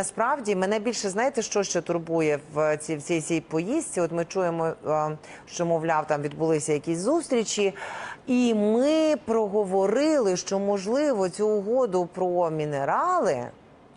Насправді мене більше знаєте, що ще турбує в цій в цій, цій поїздці. От ми чуємо, е, що мовляв, там відбулися якісь зустрічі, і ми проговорили, що можливо цю угоду про мінерали.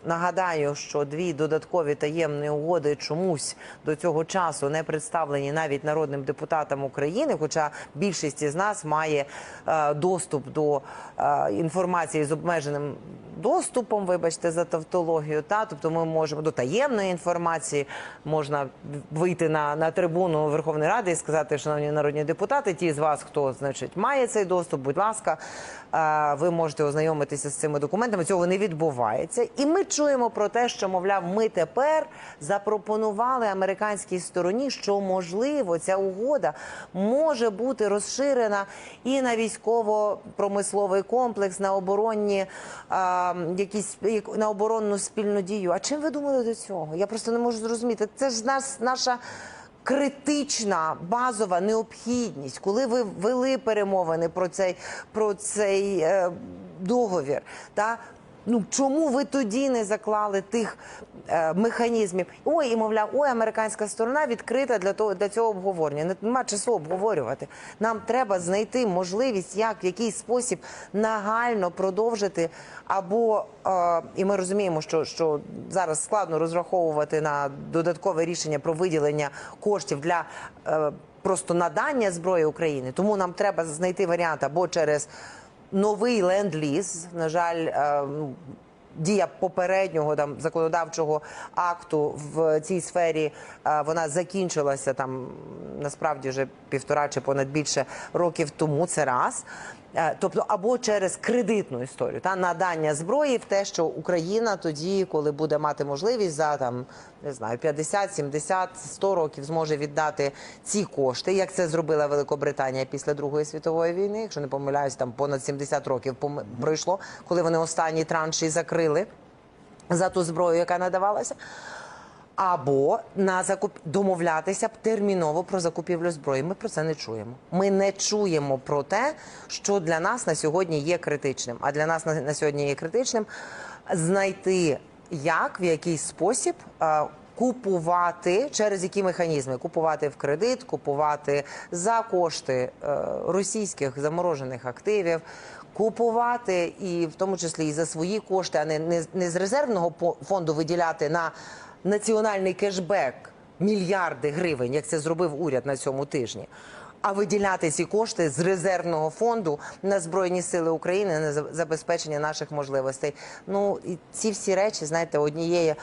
Нагадаю, що дві додаткові таємні угоди чомусь до цього часу не представлені навіть народним депутатам України. Хоча більшість із нас має е, доступ до е, інформації з обмеженим доступом, вибачте за тавтологію. Та тобто, ми можемо до таємної інформації можна вийти на, на трибуну Верховної Ради і сказати, шановні народні депутати, ті з вас, хто значить має цей доступ, будь ласка, е, ви можете ознайомитися з цими документами. Цього не відбувається, і ми чуємо про те, що мовляв, ми тепер запропонували американській стороні, що можливо ця угода може бути розширена і на військово-промисловий комплекс, на оборонні а, якісь на оборонну спільну дію. А чим ви думали до цього? Я просто не можу зрозуміти. Це ж нас наша. Критична базова необхідність, коли ви вели перемовини про цей про цей е, договір, та ну чому ви тоді не заклали тих е, механізмів? Ой, і мовляв, ой, американська сторона відкрита для того для цього обговорення. Нема часу обговорювати. Нам треба знайти можливість, як в який спосіб нагально продовжити. Або е, і ми розуміємо, що, що зараз складно розраховувати на додаткове рішення про виділення коштів для. Е, Просто надання зброї Україні, тому нам треба знайти варіант або через новий ленд-ліз. На жаль, е, дія попереднього там законодавчого акту в цій сфері е, вона закінчилася там насправді вже півтора чи понад більше років тому. Це раз. Е, Тобто, або через кредитну історію та надання зброї в те, що Україна тоді, коли буде мати можливість за там не знаю 50, 70, 100 років, зможе віддати ці кошти, як це зробила Великобританія після Другої світової війни. Якщо не помиляюсь, там понад 70 років пройшло, коли вони останні транші закрили за ту зброю, яка надавалася. Або на закуп домовлятися терміново про закупівлю зброї. Ми про це не чуємо. Ми не чуємо про те, що для нас на сьогодні є критичним. А для нас на, на сьогодні є критичним знайти, як в який спосіб. Купувати через які механізми купувати в кредит, купувати за кошти е, російських заморожених активів, купувати і в тому числі і за свої кошти, а не, не, не з резервного фонду виділяти на національний кешбек мільярди гривень, як це зробив уряд на цьому тижні. А виділяти ці кошти з резервного фонду на збройні сили України на забезпечення наших можливостей. Ну і ці всі речі, знаєте, однієї